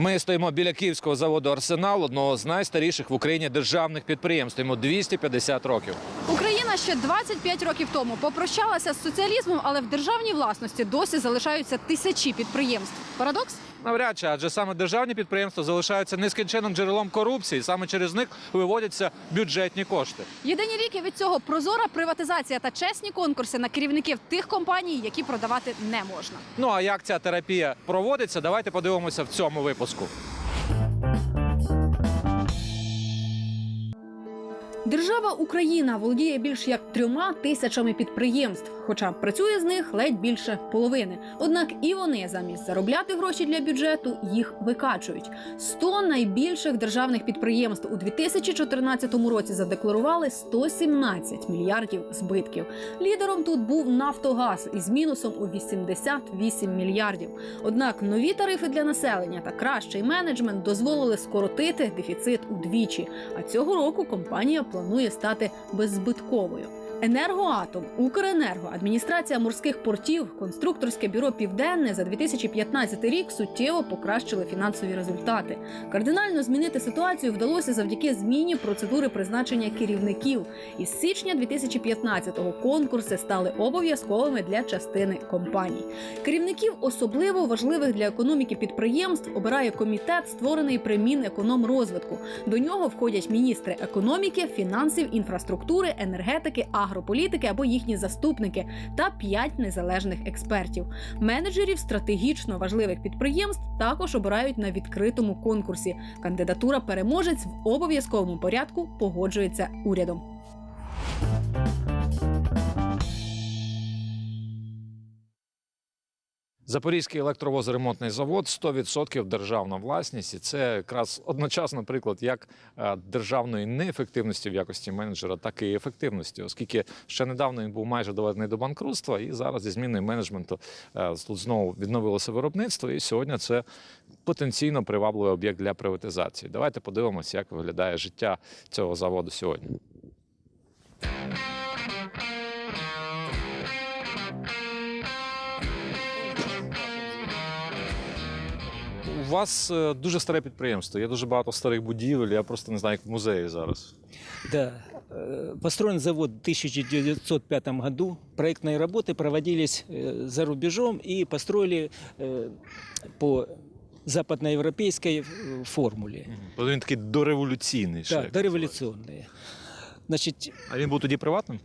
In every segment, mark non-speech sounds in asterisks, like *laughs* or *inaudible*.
Ми стоїмо біля київського заводу Арсенал, одного з найстаріших в Україні державних підприємств. Йому 250 років. Україна ще 25 років тому попрощалася з соціалізмом, але в державній власності досі залишаються тисячі підприємств. Парадокс? Навряд чи, адже саме державні підприємства залишаються нескінченним джерелом корупції. Саме через них виводяться бюджетні кошти. Єдині ліки від цього прозора приватизація та чесні конкурси на керівників тих компаній, які продавати не можна. Ну а як ця терапія проводиться? Давайте подивимося в цьому випуску. Держава Україна володіє більш як трьома тисячами підприємств, хоча працює з них ледь більше половини. Однак і вони замість заробляти гроші для бюджету їх викачують. 100 найбільших державних підприємств у 2014 році задекларували 117 мільярдів збитків. Лідером тут був Нафтогаз із мінусом у 88 мільярдів. Однак нові тарифи для населення та кращий менеджмент дозволили скоротити дефіцит удвічі. А цього року компанія планує стати беззбитковою. Енергоатом, Укренерго, адміністрація морських портів, конструкторське бюро Південне за 2015 рік суттєво покращили фінансові результати. Кардинально змінити ситуацію вдалося завдяки зміні процедури призначення керівників. Із січня 2015-го конкурси стали обов'язковими для частини компаній. Керівників особливо важливих для економіки підприємств обирає комітет, створений при Мінекономрозвитку. До нього входять міністри економіки, фінансів, інфраструктури, енергетики, агрополітики або їхні заступники та п'ять незалежних експертів. Менеджерів стратегічно важливих підприємств також обирають на відкритому конкурсі. Кандидатура переможець в обов'язковому порядку погоджується урядом. Запорізький електровозоремонтний завод 100% державна власність, і це якраз одночасно приклад як е, державної неефективності в якості менеджера, так і ефективності, оскільки ще недавно він був майже доведений до банкрутства, і зараз зі зміною менеджменту е, тут знову відновилося виробництво. І сьогодні це потенційно привабливий об'єкт для приватизації. Давайте подивимося, як виглядає життя цього заводу сьогодні. вас е, дуже старе підприємство, є дуже багато старих будівель. Я просто не знаю, як в музеї зараз. Да. Э, Построен завод в 1905 году. Проектные работы проводились э, за рубежом и построили э, по западноевропейской э, формуле. Бо Він такий дореволюційний. ще, Да, як дореволюционные. Значит, називають. А він був тоді приватним?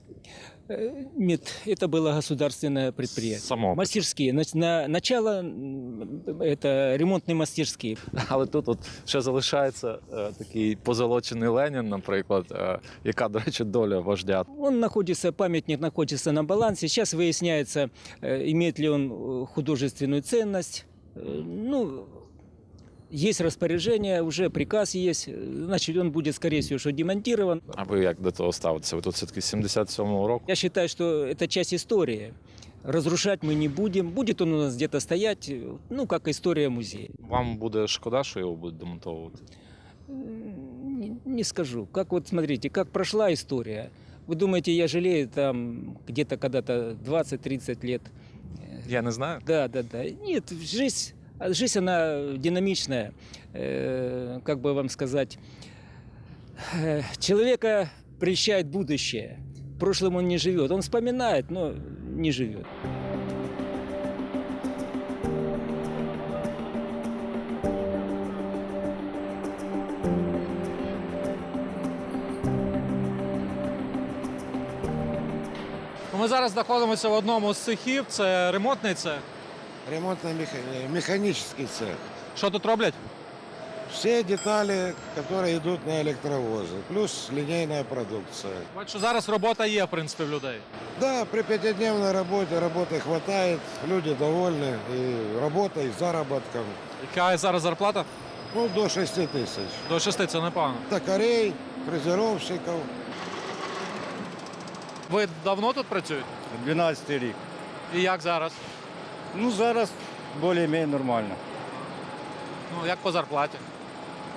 э, нет, это было государственное предприятие. Само. Мастерские. На, на- начало м, это ремонтные мастерские. Але тут от ще залишається е, такий позолочений Ленін, наприклад, е, яка, до речі, доля вождя. Он находится, памятник находится на балансе. Сейчас выясняется, э, имеет ли он э, художественную ценность. Э, Ну, есть распоряжение, уже приказ есть. Э, Значит, он будет, скорее всего, что демонтирован. А ви як до того ставитеся? Ви тут все-таки з 77-го року. Я считаю, что это часть истории. Разрушать мы не будем. Будет он у нас где-то стоять, э, ну, как история музея. Вам буде шкода, що його будуть демонтовувати? М, Не, не скажу. Как вот, смотрите, как прошла история. Вы думаете, я жалею там где-то когда-то 20-30 лет? Я не знаю. Да, да, да. Нет, жизнь, а жизнь она динамичная. Э, как бы вам сказать, э, человека прельщает будущее. В прошлом он не живет. Он вспоминает, но не живет. Ми зараз знаходимося в одному з цехів. Це ремонтний цех. Ремонтно-механический цех. Що тут роблять? Все детали, которые идут на электровозы, плюс линейная продукция. Бачу, що зараз робота є, в принципі, в людей. Да, при пятидневной работе работы хватает, люди довольны и работой, и заработком. Яка зараз зарплата? Ну, до 6 тысяч. До шести, це непогано. Токарей, фрезеровщиков. Ви давно тут працюєте? 12 рік. І як зараз? Ну зараз більш-менш нормально. Ну, як по зарплаті?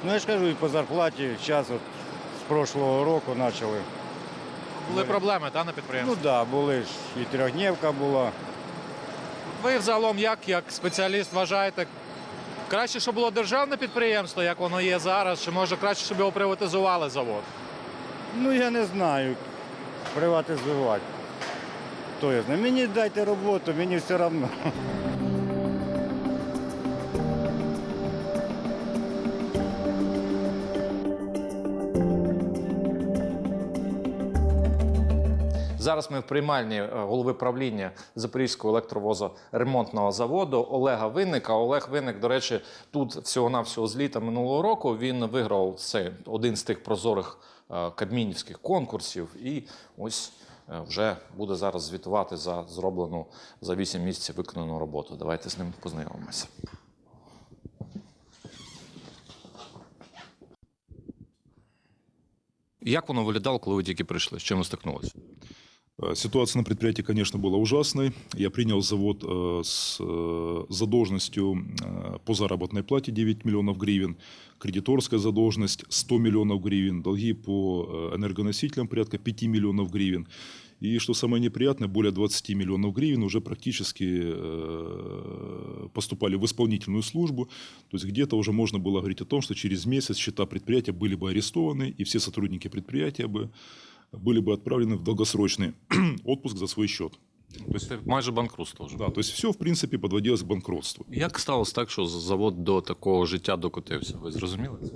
Ну я ж кажу, і по зарплаті зараз от з прошлого року почали. Були проблеми та, на підприємстві? Ну так, да, були ж і трьохдневка була. Ви взагалом як, як спеціаліст вважаєте, Краще, щоб було державне підприємство, як воно є зараз, чи може краще, щоб його приватизували завод? Ну я не знаю, приватизувати. То я знаю. Мені дайте роботу, мені все одно. Зараз ми в приймальні е, голови правління Запорізького електровозоремонтного заводу Олега Винника. Олег Винник, до речі, тут всього-навсього з літа минулого року він виграв цей один з тих прозорих е, кадмінівських конкурсів. І ось вже буде зараз звітувати за зроблену за 8 місяців виконану роботу. Давайте з ним познайомимося. Як воно виглядало, коли ви тільки прийшли? З чим ви стикнулися? Э, Ситуация на предприятии, конечно, была ужасной. Я принял завод э, с э, задолженностью по заработной плате 9 миллионов гривен, кредиторская задолженность 100 миллионов гривен, долги по энергоносителям порядка 5 миллионов гривен. И что самое неприятное, более 20 миллионов гривен уже практически поступали в исполнительную службу. То есть где-то уже можно было говорить о том, что через месяц счета предприятия были бы арестованы, и все сотрудники предприятия бы были бы отправлены в долгосрочный *clears throat* отпуск за свой счет. Тобто це майже банкрутство вже. Да, то есть все, в принципе, подводилось к банкротству. Як сталося так, що завод до такого життя докотився? Ви зрозуміли це?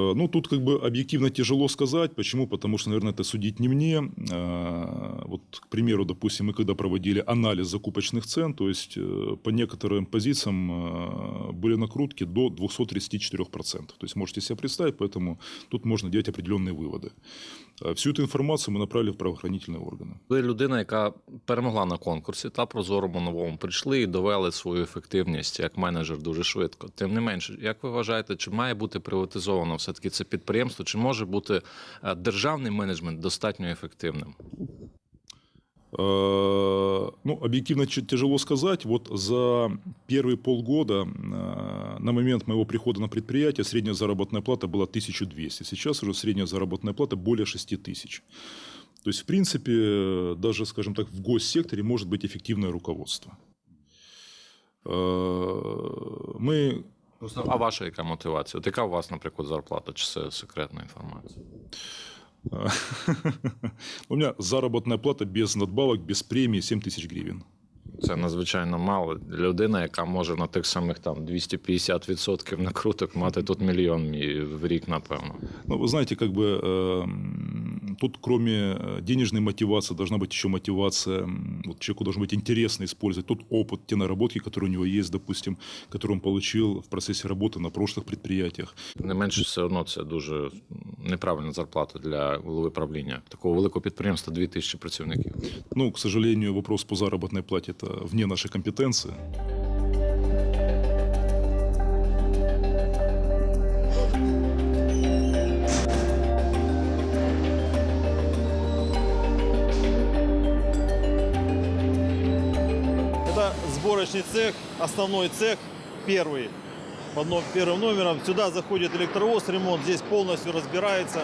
Э, Ну, тут как бы объективно тяжело сказать. Почему? Потому что, наверное, это судить не мне. Э, Вот, к примеру, допустим, мы когда проводили анализ закупочных цен, то есть э, по некоторым позициям э, были накрутки до 234%. То есть можете себе представить, поэтому тут можно делать определенные выводы. Э, Всю эту информацию мы направили в правоохранительные органы. Ви людина, яка перемогла на конкурсі та прозорому новому прийшли і довели свою ефективність як менеджер дуже швидко. Тим не менше, як ви вважаєте, чи має бути приватизовано все таки це підприємство, чи може бути е, державний менеджмент достатньо ефективним? Э, Ну, объективно ч- тяжело сказать. Вот за первые полгода э, на момент моего прихода на предприятие средняя заработная плата была 1200. Сейчас уже средняя заработная плата более 6000. То есть, в принципе, э, даже, скажем так, в госсекторе может быть эффективное руководство. Э, Мы А ваша яка мотивація? От яка у вас, наприклад, зарплата? Чи це секретна інформація? *laughs* У меня заработная плата без надбавок, без премии 7 тысяч гривен. Це надзвичайно мало. Людина, яка може на тих самих там 250% накруток мати тут мільйон мі- в рік, напевно. Ну, вы знаете, как бы эм, тут кроме э, денежной мотивации должна быть еще мотивация. м, Вот человеку должно быть интересно использовать тот опыт, те наработки, которые у него есть, допустим, которые он получил в процессе работы на прошлых предприятиях. Не менше все одно це дуже неправильна зарплата для голови правління. Такого великого підприємства 2000 працівників. Ну, к сожалению, вопрос по заработной плате это вне нашей компетенции. Сборочный цех, основной цех, первый, под первым номером. Сюда заходит электровоз, ремонт, здесь полностью разбирается.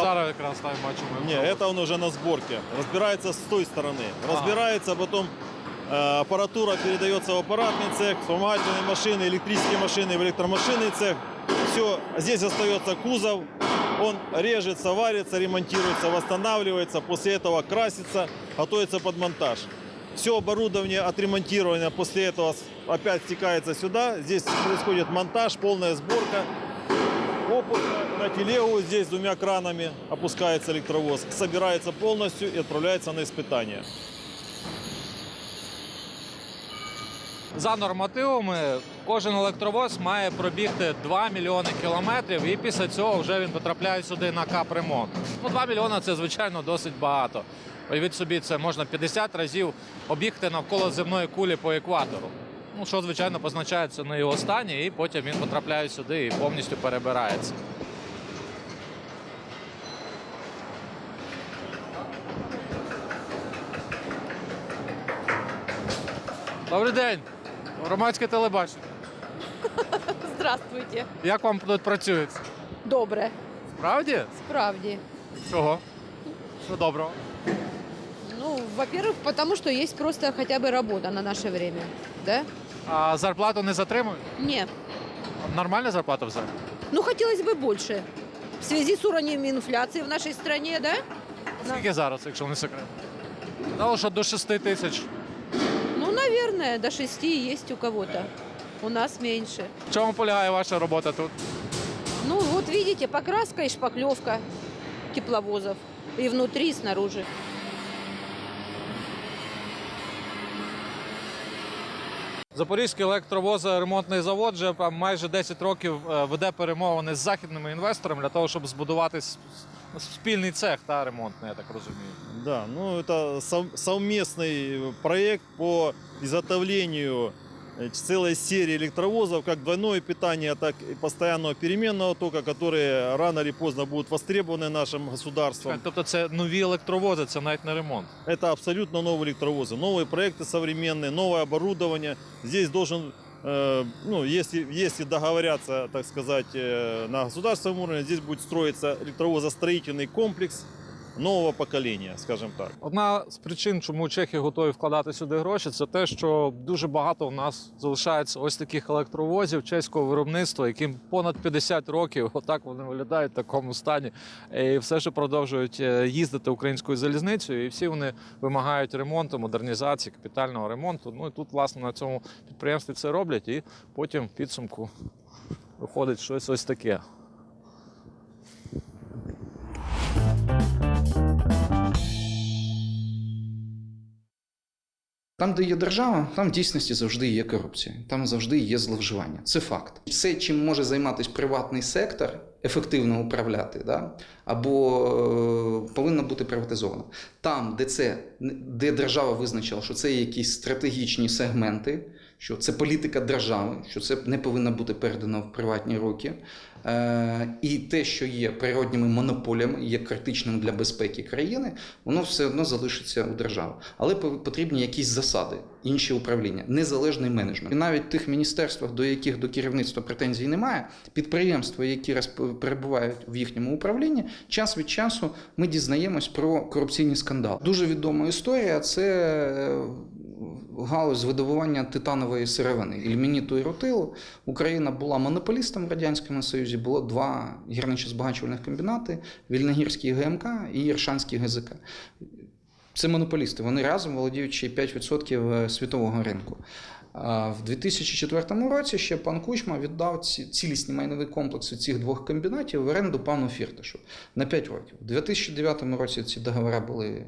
Зараз якраз так бачимо. Не, это он уже на сборке. Разбирается с той стороны. Разбирается, потом э, аппаратура передается в аппаратный цех, вспомогательные машины, электрические машины в электромашинный цех. Все, здесь остается кузов, он режется, варится, ремонтируется, восстанавливается, после этого красится, готовится под монтаж. Все оборудование отремонтировано, после этого с- опять стекается сюда, здесь происходит монтаж, полная сборка. Опуск на телегу здесь с двумя кранами опускается электровоз, собирается полностью и отправляется на испытание. За нормативами кожен електровоз має пробігти 2 мільйони кілометрів, і після цього вже він потрапляє сюди на капремонт. Ну, 2 мільйони це звичайно досить багато. Уявіть собі, це можна 50 разів обігти навколо земної кулі по екватору. Ну, що, звичайно, позначається на його стані, і потім він потрапляє сюди і повністю перебирається. Добрий день! Громадське телебачення. *laughs* Здравствуйте. Як вам тут працюється? Добре, Справді? справді. Чого? Що доброго? Ну, во-первых, потому что есть просто хотя бы работа на наше время, да? А зарплату не затримують? Нет. Нормальна зарплата взагалі? Ну, хотелось бы больше. В связи с уровнем инфляции в нашей стране, да? Скільки зараз, якщо не секрет? Дало, що до 6 тисяч. Ну, наверное, до шести есть у кого-то. У нас меньше. В чому полягає ваша робота тут? Ну, вот видите, покраска и шпаклевка тепловозов. И внутри, и снаружи. Запорізький електровозоремонтний завод вже майже 10 років е, веде перемовини з західними інвесторами для того, щоб збудувати спільний цех та ремонтний, я так розумію. Да, ну это сов- совместный проект по изготовлению целой серии электровозов, как двойное питание, так и постоянного переменного тока, которые рано или поздно будут востребованы нашим государством. Тобто це нові електровози, це навіть не ремонт. Это абсолютно новые электровозы, новые проекты современные, новое оборудование. Здесь должен, э, ну, если, если договорятся, так сказать, э, на государственном уровне, здесь будет строиться электровозостроительный комплекс нового поколения, скажем так. Одна з причин, чому чехи готові вкладати сюди гроші, це те, що дуже багато в нас залишається ось таких електровозів чеського виробництва, яким понад 50 років. Отак вони виглядають в такому стані. І все ще продовжують е, їздити українською залізницею, і всі вони вимагають ремонту, модернізації, капітального ремонту. Ну і тут, власне, на цьому підприємстві це роблять, і потім в підсумку виходить щось ось таке. Там, де є держава, там в дійсності завжди є корупція, там завжди є зловживання. Це факт. Все, чим може займатися приватний сектор, ефективно управляти, да? або е, повинно бути приватизовано. Там, де це де держава визначила, що це якісь стратегічні сегменти, що це політика держави, що це не повинно бути передано в приватні руки. Е, і те, що є природніми монополіями, є критичним для безпеки країни, воно все одно залишиться у держави. Але по- потрібні якісь засади, інші управління, незалежний менеджмент. І навіть в тих міністерствах, до яких до керівництва претензій немає, підприємства, які перебувають в їхньому управлінні, час від часу ми дізнаємось про корупційні скандали. Дуже відома історія це е, галузь видобування титанової сировини ільмініту і рутилу. Україна була монополістом в Радянському Союзі. Було два гірничо-збагачувальних комбінати: Вільногірський ГМК і Єршанський ГЗК. Це монополісти. Вони разом володіють ще й 5% світового ринку. В 2004 році ще пан Кучма віддав ці цілісні майнові комплекси цих двох комбінатів в оренду пану Фірташу на 5 років. У 2009 році ці договори були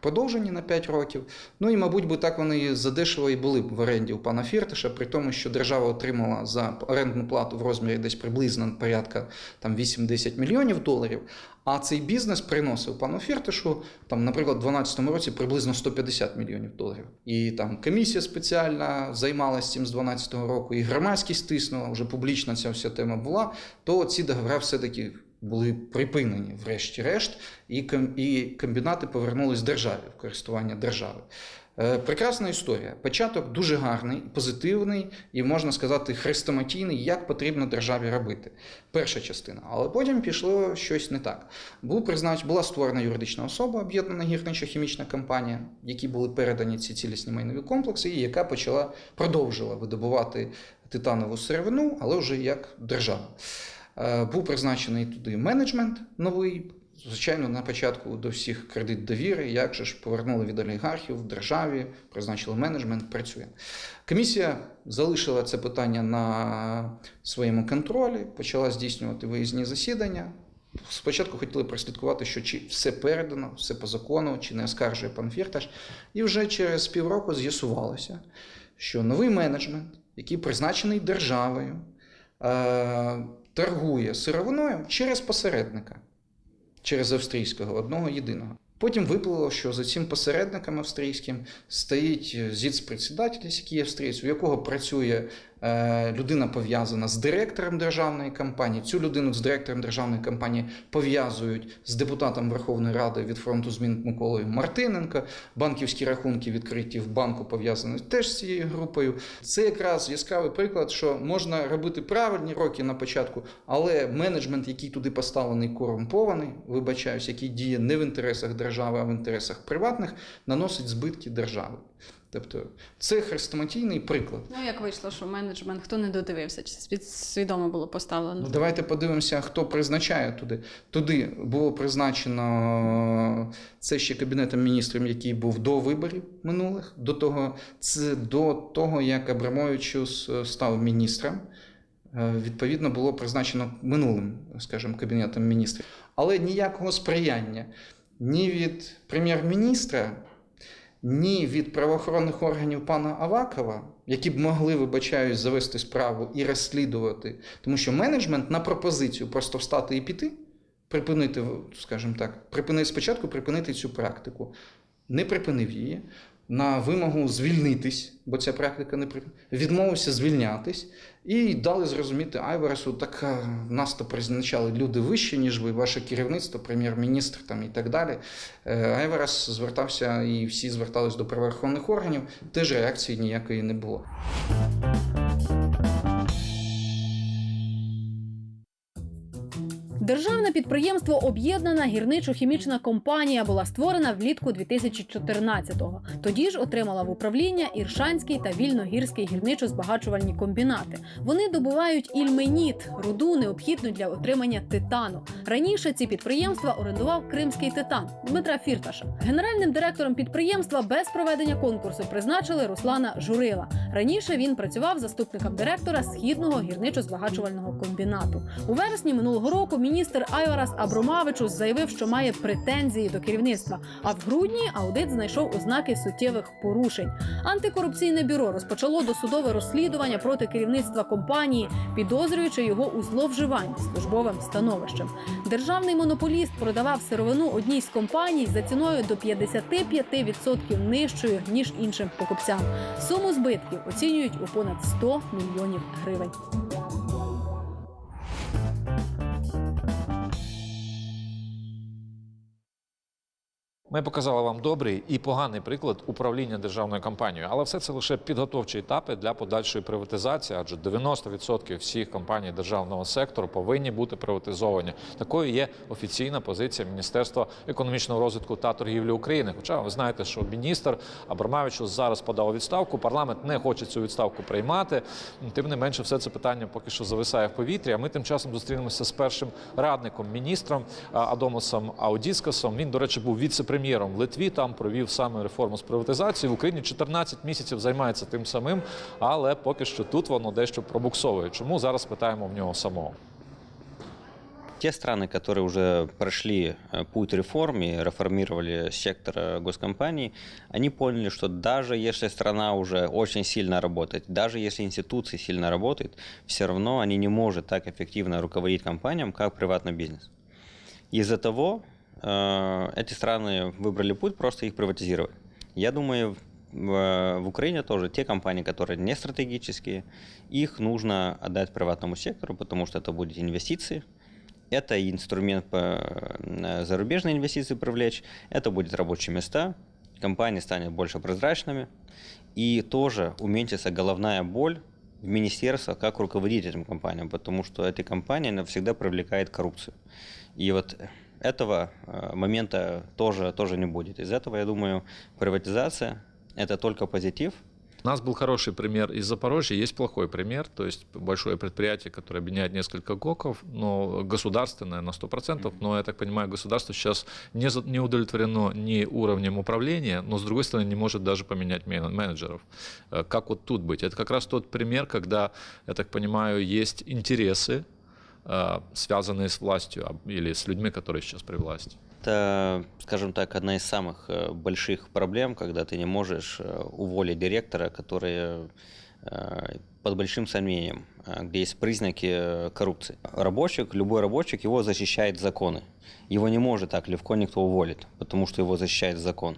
подовжені на 5 років. Ну і, мабуть, би так вони задешево і були б в оренді у пана Фірташа, при тому, що держава отримала за орендну плату в розмірі десь приблизно порядка там 8-10 мільйонів доларів. А цей бізнес приносив пану Фірташу, там, наприклад, у 2012 році приблизно 150 мільйонів доларів. І там комісія спеціальна займалася цим з 2012 року, і громадськість тиснула, вже публічна ця вся тема була, то ці договори все-таки були припинені, врешті-решт, і, ком- і комбінати повернулись державі в користування держави. Е, Прекрасна історія. Початок дуже гарний, позитивний і можна сказати хрестоматійний, як потрібно державі робити. Перша частина. Але потім пішло щось не так. Був признач, була створена юридична особа, об'єднана гірничо-хімічна компанія, які були передані ці цілісні майнові комплекси, і яка почала продовжила видобувати титанову сировину, але вже як держава. Е, Був призначений туди менеджмент новий. Звичайно, на початку до всіх кредит довіри, як же ж повернули від олігархів в державі, призначили менеджмент, працює. Комісія залишила це питання на своєму контролі, почала здійснювати виїзні засідання. Спочатку хотіли прослідкувати, що чи все передано, все по закону, чи не оскаржує пан Фірташ. І вже через півроку з'ясувалося, що новий менеджмент, який призначений державою, е, торгує сировиною через посередника, через австрійського, одного єдиного. Потім виплило, що за цим посередником австрійським стоїть зіцпредседатель, який австрієць, у якого працює е, людина пов'язана з директором державної компанії. Цю людину з директором державної компанії пов'язують з депутатом Верховної Ради від фронту змін Миколою Мартиненко. Банківські рахунки відкриті в банку пов'язані теж з цією групою. Це якраз яскравий приклад, що можна робити правильні роки на початку, але менеджмент, який туди поставлений корумпований, вибачаюсь, який діє не в інтересах держави, а в інтересах приватних, наносить збитки держави. Тобто це хрестоматійний приклад. Ну як вийшло, що менеджмент хто не додивився, чи свідомо було поставлено? Ну, давайте подивимося, хто призначає туди. Туди було призначено це ще кабінетом міністрів, який був до виборів минулих, до того, це до того, як Абрамовичус став міністром. Е, Відповідно, було призначено минулим, скажімо, кабінетом міністрів. Але ніякого сприяння ні від прем'єр-міністра, ні від правоохоронних органів пана Авакова, які б могли, вибачаюсь, завести справу і розслідувати. Тому що менеджмент на пропозицію просто встати і піти, припинити, скажімо так, припинити спочатку припинити цю практику. Не припинив її. На вимогу звільнитись, бо ця практика не відмовився звільнятись, і дали зрозуміти Айвересу, так а, нас то призначали люди вищі, ніж ви, ваше керівництво, прем'єр-міністр там і так далі. Айверс Айверес звертався і всі звертались до правоохоронних органів, теж реакції ніякої не було. Державне підприємство Об'єднана гірничо-хімічна компанія була створена влітку 2014-го. Тоді ж отримала в управління Іршанський та Вільногірський гірничо-збагачувальні комбінати. Вони добувають ільменіт, руду необхідну для отримання титану. Раніше ці підприємства орендував кримський титан Дмитра Фірташа. Генеральним директором підприємства без проведення конкурсу призначили Руслана Журила. Раніше він працював заступником директора східного гірничо-збагачувального комбінату. У вересні минулого року міністр Айварас Абромавичус заявив, що має претензії до керівництва. А в грудні аудит знайшов ознаки суттєвих порушень. Антикорупційне бюро розпочало досудове розслідування проти керівництва компанії, підозрюючи його у зловживанні службовим становищем. Державний монополіст продавав сировину одній з компаній за ціною до 55% нижчою ніж іншим покупцям. Суму збитків оцінюють у понад 100 мільйонів гривень. Ми показали вам добрий і поганий приклад управління державною компанією, але все це лише підготовчі етапи для подальшої приватизації, адже 90% всіх компаній державного сектору повинні бути приватизовані. Такою є офіційна позиція Міністерства економічного розвитку та торгівлі України. Хоча ви знаєте, що міністр Абрамавич зараз подав відставку. Парламент не хоче цю відставку приймати. Тим не менше, все це питання поки що зависає в повітрі. А ми тим часом зустрінемося з першим радником міністром Адомосом Аудіскасом. Він, до речі, був віце-прем'єром в Литві. Там провів саме реформу з приватизації. В Україні 14 місяців займається тим самим, але поки що тут воно дещо пробуксовує. Чому зараз питаємо в нього самого? Те страны, которые уже прошли э, путь реформ и реформировали сектор э, госкомпаний, они поняли, что даже если страна уже очень сильно работает, даже если институции сильно работают, все равно они не могут так эффективно руководить компаниям, как приватный бизнес. Из-за того э, эти страны выбрали путь просто их приватизировать. Я думаю, в, в Украине тоже те компании, которые не стратегические, их нужно отдать приватному сектору, потому что это будет инвестиции, это инструмент по э, зарубежные инвестиции привлечь, это будет рабочие места, компании станут больше прозрачными, и тоже уменьшится головная боль в министерствах, как руководить этим компаниям, потому что эти компании навсегда привлекают коррупцию. И вот этого э, момента тоже, тоже не будет. Из этого, я думаю, приватизация – это только позитив, У нас был хороший пример из Запорожья, есть плохой пример, то есть большое предприятие, которое объединяет несколько ГОКов, но государственное на 100%, но, я так понимаю, государство сейчас не, не удовлетворено ни уровнем управления, но, с другой стороны, не может даже поменять мен- менеджеров. Э, Как вот тут быть? Это как раз тот пример, когда, я так понимаю, есть интересы, связанные с властью а- или с людьми, которые сейчас при власти. Это, скажем так, одна из самых э, больших проблем, когда ты не можешь э, уволить директора, который э, под большим сомнением, э, где есть признаки э, коррупции. Рабочий, любой рабочий, его защищает законы. Его не может так легко никто уволить, потому что его защищает закон.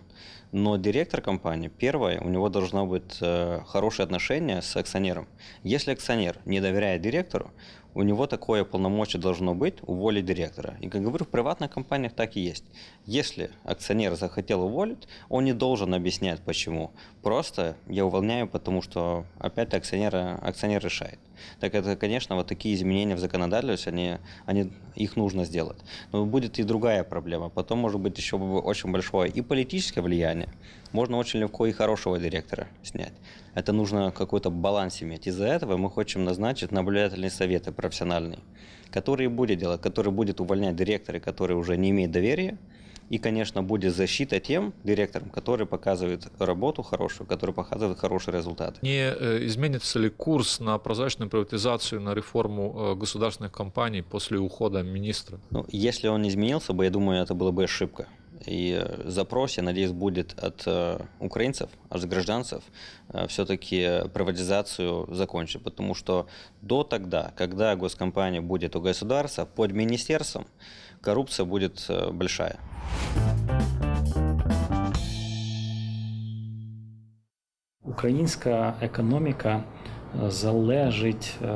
Но директор компании, первое, у него должно быть э, хорошее отношение с акционером. Если акционер не доверяет директору, у него такое полномочие должно быть уволить директора. И, как говорю, в приватных компаниях так и есть. Если акционер захотел уволить, он не должен объяснять, почему. Просто я увольняю, потому что опять акционера акционер решает. Так это, конечно, вот такие изменения в законодательстве, они, они, их нужно сделать. Но будет и другая проблема. Потом может быть еще очень большое и политическое влияние. Можно очень легко и хорошего директора снять. Это нужно какой-то баланс иметь. Из-за этого мы хотим назначить наблюдательные советы профессиональные, которые будет делать, которые будет увольнять директоры, которые уже не имеют доверия, и, конечно, будет защита тем директорам, которые показывают работу хорошую, которые показывают хорошие результаты. Не э, изменится ли курс на прозрачную приватизацию, на реформу э, государственных компаний после ухода министра? Ну, если он не изменился бы, я думаю, это была бы ошибка. И э, запрос, я надеюсь, будет от э, украинцев, от гражданцев э, все-таки приватизацию закончить. Потому что до тогда, когда госкомпания будет у государства, под министерством, коррупция будет э, большая. Українська економіка е, залежить е,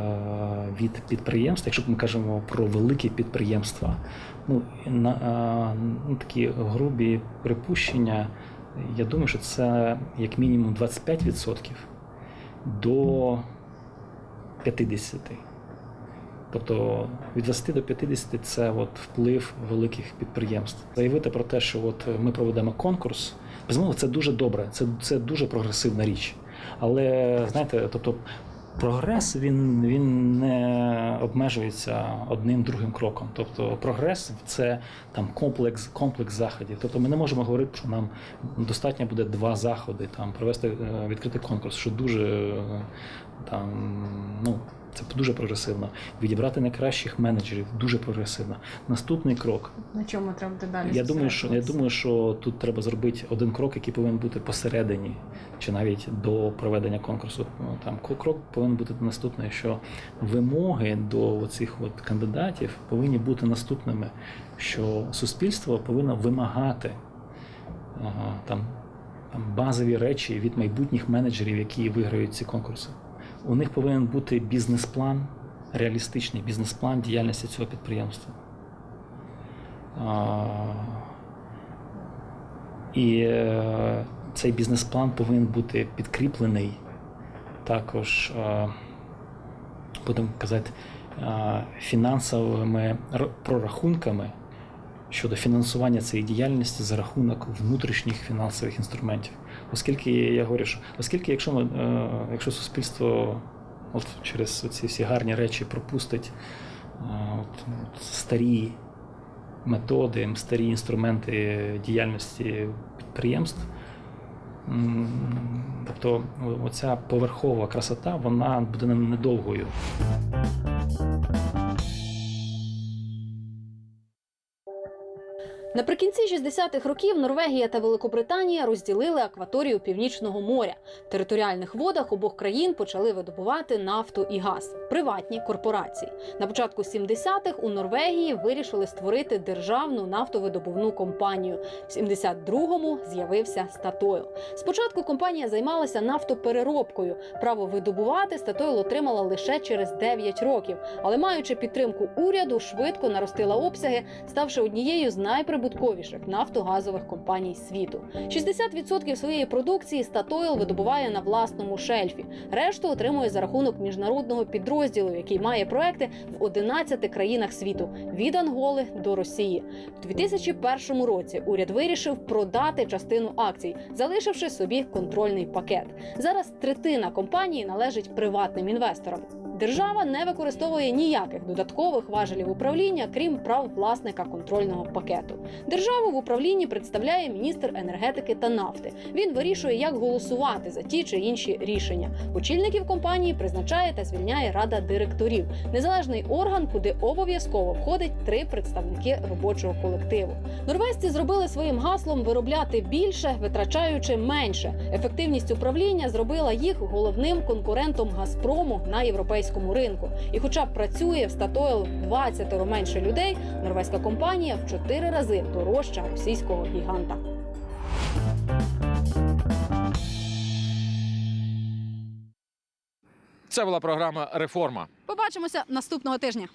від підприємств, якщо ми кажемо про великі підприємства. Ну, на, ну, такі грубі припущення, я думаю, що це як мінімум 25% до 50%. Тобто від 20 до 50 це от вплив великих підприємств. Заявити про те, що от ми проведемо конкурс, безумовно, це дуже добре, це, це дуже прогресивна річ. Але знаєте, тобто прогрес він, він не обмежується одним другим кроком. Тобто прогрес це там комплекс, комплекс заходів. Тобто ми не можемо говорити, що нам достатньо буде два заходи, там провести е, відкритий конкурс, що дуже е, там ну. Це дуже прогресивно. Відібрати найкращих менеджерів дуже прогресивно. Наступний крок. На чому треба буде далі? Я думаю, що я думаю, що тут треба зробити один крок, який повинен бути посередині, чи навіть до проведення конкурсу. Ну, Там крок повинен бути наступний, що вимоги до цих от кандидатів повинні бути наступними, що суспільство повинно вимагати ага, там, там базові речі від майбутніх менеджерів, які виграють ці конкурси. У них повинен бути бізнес-план, реалістичний бізнес-план діяльності цього підприємства. І е, цей бізнес-план повинен бути підкріплений також, е, будемо казати, е, фінансовими прорахунками щодо фінансування цієї діяльності за рахунок внутрішніх фінансових інструментів. Оскільки я говорю, що оскільки, якщо ми, е, якщо суспільство от через ці всі гарні речі пропустить е, от, от старі методи, старі інструменти діяльності підприємств. Тобто оця поверхова красота, вона буде недовгою. Наприкінці 60-х років Норвегія та Великобританія розділили акваторію Північного моря. В територіальних водах обох країн почали видобувати нафту і газ. Приватні корпорації. На початку 70-х у Норвегії вирішили створити державну нафтовидобувну компанію. В 72-му з'явився Статойл. Спочатку компанія займалася нафтопереробкою. Право видобувати Статойл отримала лише через 9 років, але маючи підтримку уряду, швидко наростила обсяги, ставши однією з найприбутковіших нафтогазових компаній світу. 60% своєї продукції Статойл видобуває на власному шельфі. Решту отримує за рахунок міжнародного підрозділу, який має проекти в 11 країнах світу від Анголи до Росії. У 2001 році уряд вирішив продати частину акцій, залишивши собі контрольний пакет. Зараз третина компанії належить приватним інвесторам. Держава не використовує ніяких додаткових важелів управління, крім прав власника контрольного пакету. Державу в управлінні представляє міністр енергетики та нафти. Він вирішує, як голосувати за ті чи інші рішення. Очільників компанії призначає та звільняє рада директорів, незалежний орган, куди обов'язково входить три представники робочого колективу. Норвезці зробили своїм гаслом виробляти більше, витрачаючи менше. Ефективність управління зробила їх головним конкурентом Газпрому на європейському ринку. І, хоча працює в Статойл 20 менше людей, норвезька компанія в 4 рази дорожча російського гіганта. Це була програма Реформа. Побачимося наступного тижня.